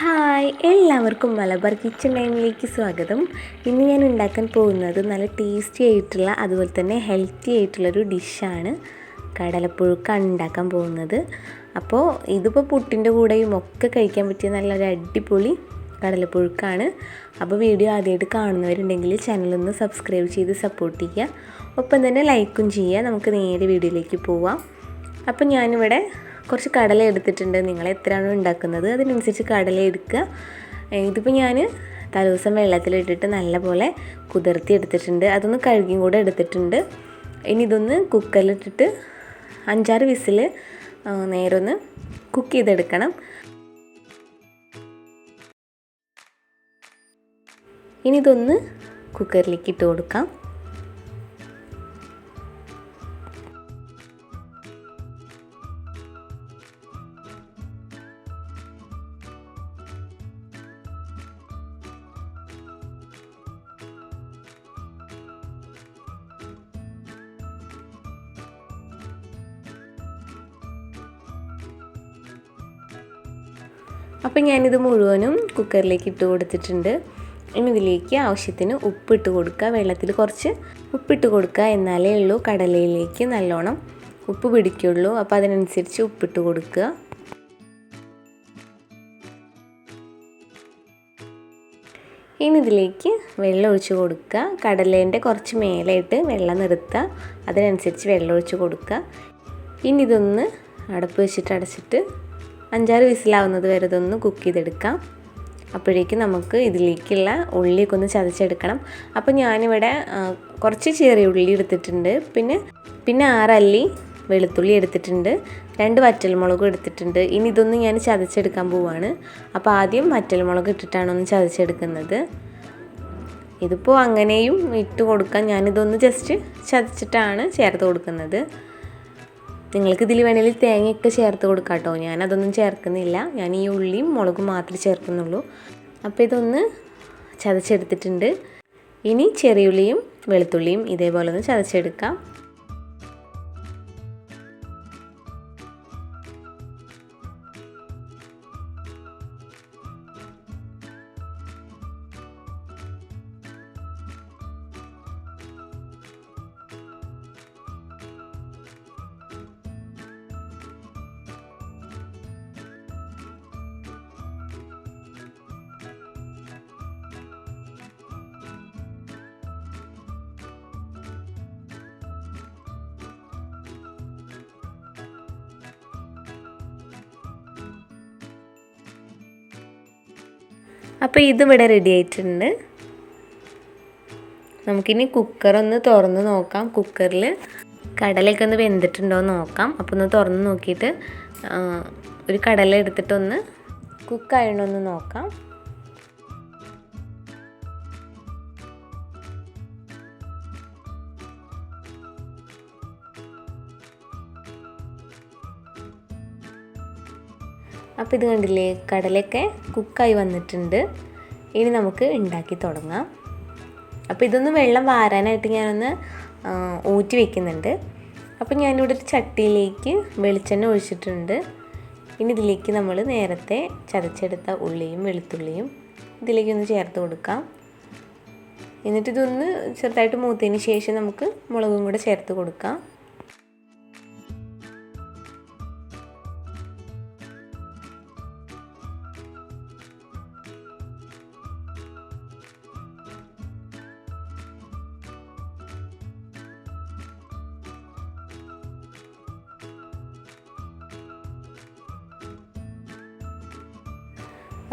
Hi എല്ലാവർക്കും Malabar kitchen ടൈമിലേക്ക് സ്വാഗതം. ഇന്ന് ഞാൻ ഉണ്ടാക്കാൻ പോകുന്നത് നല്ല ടേസ്റ്റി ആയിട്ടുള്ള അതുപോലെ തന്നെ ഹെൽത്തി ആയിട്ടുള്ളൊരു ഡിഷാണ് കടലപ്പുഴുക്കാണ് ഉണ്ടാക്കാൻ പോകുന്നത്. അപ്പോൾ ഇതിപ്പോൾ പുട്ടിന്റെ കൂടെയും ഒക്കെ കഴിക്കാൻ പറ്റിയ നല്ലൊരു അടിപൊളി കടലപ്പുഴുക്കാണ്. അപ്പോൾ വീഡിയോ ആദ്യമായിട്ട് കാണുന്നവരുണ്ടെങ്കിൽ ചാനലൊന്ന് സബ്സ്ക്രൈബ് ചെയ്ത് സപ്പോർട്ട് ചെയ്യുക. ഒപ്പം തന്നെ ലൈക്കും ചെയ്യുക. നമുക്ക് നേരെ വീഡിയോയിലേക്ക് പോവാം. അപ്പോൾ ഞാനിവിടെ കുറച്ച് കടല എടുത്തിട്ടുണ്ട്. നിങ്ങൾ എത്രയാണോ ഉണ്ടാക്കുന്നത് അതിനനുസരിച്ച് കടല എടുക്കുക. ഇതിപ്പോൾ ഞാൻ തലേദിവസം വെള്ളത്തിലിട്ടിട്ട് നല്ലപോലെ കുതിർത്തി എടുത്തിട്ടുണ്ട്. അതൊന്ന് കഴുകിയും കൂടെ എടുത്തിട്ടുണ്ട്. ഇനി ഇതൊന്ന് കുക്കറിലിട്ടിട്ട് അഞ്ചാറ് വിസിൽ നേരെ ഒന്ന് കുക്ക് ചെയ്തെടുക്കണം. ഇനി ഇതൊന്ന് കുക്കറിലേക്ക് ഇട്ട് കൊടുക്കാം. അപ്പം ഞാനിത് മുഴുവനും കുക്കറിലേക്ക് ഇട്ട് കൊടുത്തിട്ടുണ്ട്. ഇനി ഇതിലേക്ക് ആവശ്യത്തിന് ഉപ്പിട്ട് കൊടുക്കുക. വെള്ളത്തിൽ കുറച്ച് ഉപ്പിട്ട് കൊടുക്കുക. എന്നാലേ ഉള്ളൂ കടലയിലേക്ക് നല്ലോണം ഉപ്പ് പിടിക്കുള്ളൂ. അപ്പോൾ അതിനനുസരിച്ച് ഉപ്പിട്ട് കൊടുക്കുക. ഇനി ഇതിലേക്ക് വെള്ളം ഒഴിച്ച് കൊടുക്കുക. കടലേന്റെ കുറച്ച് മേലായിട്ട് വെള്ളം നിർത്തുക. അതിനനുസരിച്ച് വെള്ളം ഒഴിച്ച് കൊടുക്കുക. ഇനി ഇതൊന്ന് അടപ്പ് വെച്ചിട്ട് അടച്ചിട്ട് അഞ്ചാറ് വിസിലാവുന്നത് വരെ ഇതൊന്ന് കുക്ക് ചെയ്തെടുക്കാം. അപ്പോഴേക്കും നമുക്ക് ഇതിലേക്കുള്ള ഉള്ളിയൊക്കെ ഒന്ന് ചതച്ചെടുക്കണം. അപ്പോൾ ഞാനിവിടെ കുറച്ച് ചെറിയ ഉള്ളി എടുത്തിട്ടുണ്ട്. പിന്നെ പിന്നെ ആറല്ലി വെളുത്തുള്ളി എടുത്തിട്ടുണ്ട്. രണ്ട് വറ്റൽമുളകും എടുത്തിട്ടുണ്ട്. ഇനി ഇതൊന്നും ഞാൻ ചതച്ചെടുക്കാൻ പോവാണ്. അപ്പോൾ ആദ്യം വറ്റൽമുളക് ഇട്ടിട്ടാണ് ഒന്ന് ചതച്ചെടുക്കുന്നത്. ഇതിപ്പോൾ അങ്ങനെയും ഇട്ട് കൊടുക്കാൻ ഞാനിതൊന്ന് ജസ്റ്റ് ചതച്ചിട്ടാണ് ചേർത്ത് കൊടുക്കുന്നത്. നിങ്ങൾക്ക് ഇതിൽ വേണമെങ്കിൽ തേങ്ങയൊക്കെ ചേർത്ത് കൊടുക്കാം കേട്ടോ ഞാനതൊന്നും ചേർക്കുന്നില്ല. ഞാൻ ഈ ഉള്ളിയും മുളകും മാത്രമേ ചേർക്കുന്നുള്ളൂ. അപ്പോൾ ഇതൊന്ന് ചതച്ചെടുത്തിട്ടുണ്ട്. ഇനി ചെറിയുള്ളിയും വെളുത്തുള്ളിയും ഇതേപോലെ ഒന്ന് ചതച്ചെടുക്കാം. അപ്പോൾ ഇതിവിടെ റെഡി ആയിട്ടുണ്ട്. നമുക്കിനി കുക്കറൊന്ന് തുറന്ന് നോക്കാം. കുക്കറിൽ കടലയൊക്കെ ഒന്ന് വെന്തിട്ടുണ്ടോ എന്ന് നോക്കാം. അപ്പോൾ ഒന്ന് തുറന്ന് നോക്കിയിട്ട് ഒരു കടല എടുത്തിട്ടൊന്ന് കുക്കായണോന്ന് നോക്കാം. അപ്പോൾ ഇത് കണ്ടില്ലേ കടലയൊക്കെ കുക്കായി വന്നിട്ടുണ്ട്. ഇനി നമുക്ക് ഉണ്ടാക്കി തുടങ്ങാം. അപ്പോൾ ഇതൊന്ന് വെള്ളം വാരാനായിട്ട് ഞാനൊന്ന് ഊറ്റി വയ്ക്കുന്നുണ്ട് അപ്പോൾ ഞാനിവിടെ ഒരു ചട്ടിയിലേക്ക് വെളിച്ചെണ്ണ ഒഴിച്ചിട്ടുണ്ട്. ഇനി ഇതിലേക്ക് നമ്മൾ നേരത്തെ ചതച്ചെടുത്ത ഉള്ളിയും വെളുത്തുള്ളിയും ഇതിലേക്ക് ഒന്ന് ചേർത്ത് കൊടുക്കാം. എന്നിട്ട് ഇതൊന്ന് ചെറുതായിട്ട് മൂത്തതിന് ശേഷം നമുക്ക് മുളകും കൂടെ ചേർത്ത് കൊടുക്കാം.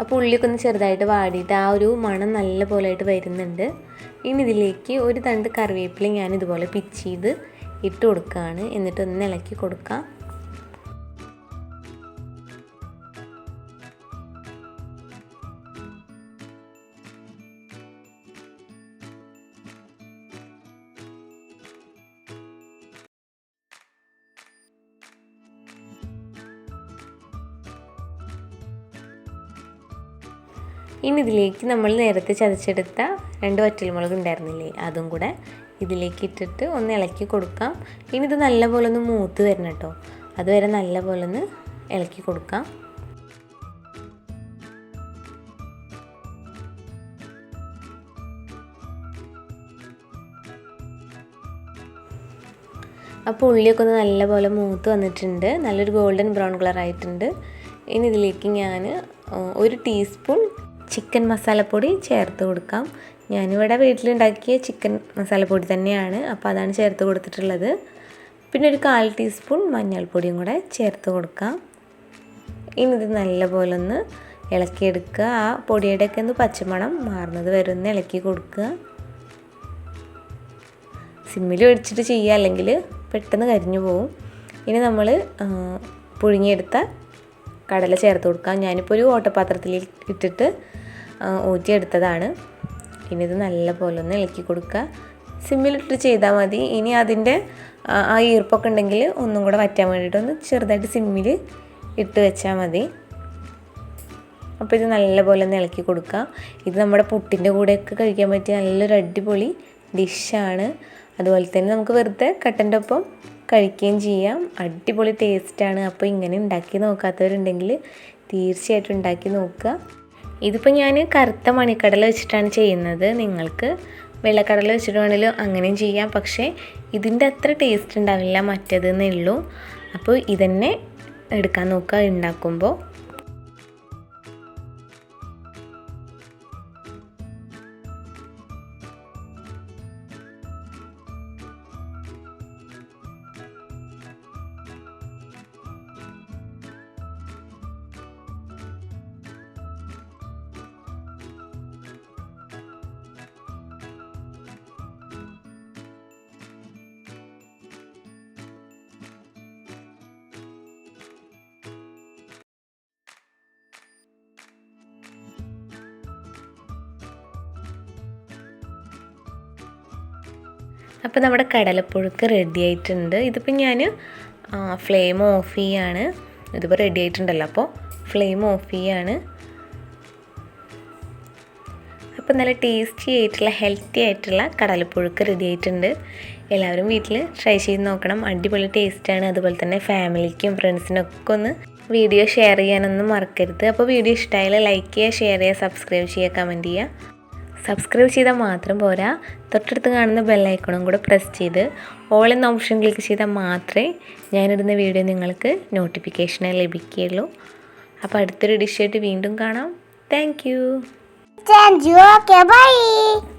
അപ്പോൾ ഉള്ളിയൊക്കെ ഒന്ന് ചെറുതായിട്ട് വാടിയിട്ട് ആ ഒരു മണം നല്ല പോലെയായിട്ട് വരുന്നുണ്ട്. ഇനി ഇതിലേക്ക് ഒരു തണ്ട് കറിവേപ്പില ഞാൻ ഇതുപോലെ പിച്ച് ചെയ്ത് ഇട്ട് കൊടുക്കുകയാണ്. എന്നിട്ടൊന്ന് ഇളക്കി കൊടുക്കാം. ഇനി ഇതിലേക്ക് നമ്മൾ നേരത്തെ ചതച്ചെടുത്ത രണ്ട് വറ്റൽമുളക് ഉണ്ടായിരുന്നില്ലേ അതും കൂടെ ഇതിലേക്ക് ഇട്ടിട്ട് ഒന്ന് ഇളക്കി കൊടുക്കാം. ഇനി ഇത് നല്ലപോലെ ഒന്ന് മൂത്ത് വരണം കേട്ടോ. അതുവരെ നല്ലപോലെ ഒന്ന് ഇളക്കി കൊടുക്കാം. അപ്പോൾ ഉള്ളിയൊക്കെ ഒന്ന് നല്ലപോലെ മൂത്ത് വന്നിട്ടുണ്ട്. നല്ലൊരു ഗോൾഡൻ ബ്രൗൺ കളർ ആയിട്ടുണ്ട് ഇനി ഇതിലേക്ക് ഞാൻ ഒരു ടീസ്പൂൺ ചിക്കൻ മസാലപ്പൊടി ചേർത്ത് കൊടുക്കാം. ഞാനിവിടെ വീട്ടിലുണ്ടാക്കിയ ചിക്കൻ മസാലപ്പൊടി തന്നെയാണ്. അപ്പോൾ അതാണ് ചേർത്ത് കൊടുത്തിട്ടുള്ളത്. പിന്നെ ഒരു കാൽ ടീസ്പൂൺ മഞ്ഞൾപ്പൊടിയും കൂടെ ചേർത്ത് കൊടുക്കാം. ഇനി ഇത് നല്ലപോലെ ഒന്ന് ഇളക്കിയെടുക്കുക. ആ പൊടിയുടെയൊക്കെ ഒന്ന് പച്ചമണം മാറുന്നത് വരെ ഒന്ന് ഇളക്കി കൊടുക്കുക. സിമ്മിൽ ഒഴിച്ചിട്ട് ചെയ്യുക അല്ലെങ്കിൽ പെട്ടെന്ന് കരിഞ്ഞു പോവും. ഇനി നമ്മൾ പുഴുങ്ങിയെടുത്ത കടല ചേർത്ത് കൊടുക്കാം. ഞാനിപ്പോൾ ഒരു ഓട്ടപാത്രത്തിൽ ഇട്ടിട്ട് ഊറ്റിയെടുത്തതാണ് ഇനി ഇത് നല്ലപോലെ ഒന്ന് ഇളക്കി കൊടുക്കുക. സിമ്മിലിട്ട് ചെയ്താൽ മതി. ഇനി അതിന്റെ ആ ഈർപ്പൊക്കെ ഉണ്ടെങ്കിൽ ഒന്നും കൂടെ വറ്റാൻ വേണ്ടിയിട്ട് ഒന്ന് ചെറുതായിട്ട് സിമ്മിൽ ഇട്ട് വെച്ചാൽ മതി. അപ്പോൾ ഇത് നല്ലപോലെ ഒന്ന് ഇളക്കി കൊടുക്കുക. ഇത് നമ്മുടെ പുട്ടിന്റെ കൂടെയൊക്കെ കഴിക്കാൻ പറ്റിയ നല്ലൊരു അടിപൊളി ഡിഷാണ് അതുപോലെ തന്നെ നമുക്ക് വെറുതെ കട്ടന്റെ ഒപ്പം കഴിക്കുകയും ചെയ്യാം. അടിപൊളി ടേസ്റ്റാണ് അപ്പോൾ ഇങ്ങനെ ഉണ്ടാക്കി നോക്കാത്തവരുണ്ടെങ്കിൽ തീർച്ചയായിട്ടും ഉണ്ടാക്കി നോക്കുക. ഇതിപ്പോൾ ഞാൻ കറുത്ത മണിക്കടല വെച്ചിട്ടാണ് ചെയ്യുന്നത്. നിങ്ങൾക്ക് വെള്ളക്കടല വെച്ചിട്ട് വേണമെങ്കിലും അങ്ങനെയും ചെയ്യാം. പക്ഷേ ഇതിന്റെ അത്ര ടേസ്റ്റ് ഉണ്ടാവില്ല മറ്റേതെന്നേ ഉള്ളൂ. അപ്പോൾ ഇതന്നെ എടുക്കാൻ നോക്കുക. ഉണ്ടാക്കുമ്പോൾ അപ്പോൾ നമ്മുടെ കടലപ്പുഴുക്ക് റെഡി ആയിട്ടുണ്ട്. ഇതിപ്പോൾ ഞാൻ ഫ്ലെയിം ഓഫ് ചെയ്യാണ്. ഇതിപ്പോൾ റെഡി ആയിട്ടുണ്ടല്ലോ. അപ്പോൾ ഫ്ലെയിം ഓഫ് ചെയ്യാണ്. അപ്പോൾ നല്ല ടേസ്റ്റി ആയിട്ടുള്ള ഹെൽത്തി ആയിട്ടുള്ള കടലപ്പുഴുക്ക് റെഡി ആയിട്ടുണ്ട്. എല്ലാവരും വീട്ടിൽ ട്രൈ ചെയ്ത് നോക്കണം. അടിപൊളി ടേസ്റ്റാണ് അതുപോലെ തന്നെ ഫാമിലിക്കും ഫ്രണ്ട്സിനൊക്കെ ഒന്ന് വീഡിയോ ഷെയർ ചെയ്യാനൊന്നും മറക്കരുത്. അപ്പോൾ വീഡിയോ ഇഷ്ടമായാലും ലൈക്ക് ചെയ്യുക ഷെയർ ചെയ്യുക സബ്സ്ക്രൈബ് ചെയ്യുക കമന്റ് ചെയ്യുക. സബ്സ്ക്രൈബ് ചെയ്താൽ മാത്രം പോരാ. തൊട്ടടുത്ത് കാണുന്ന ബെല്ലൈക്കണും കൂടെ പ്രസ് ചെയ്ത് ഓൾ എന്ന ഓപ്ഷൻ ക്ലിക്ക് ചെയ്താൽ മാത്രമേ ഞാനിടുന്ന വീഡിയോ നിങ്ങൾക്ക് നോട്ടിഫിക്കേഷനായി ലഭിക്കുകയുള്ളൂ. അപ്പോൾ അടുത്തൊരു ഡിഷായിട്ട് വീണ്ടും കാണാം. Thank you bye.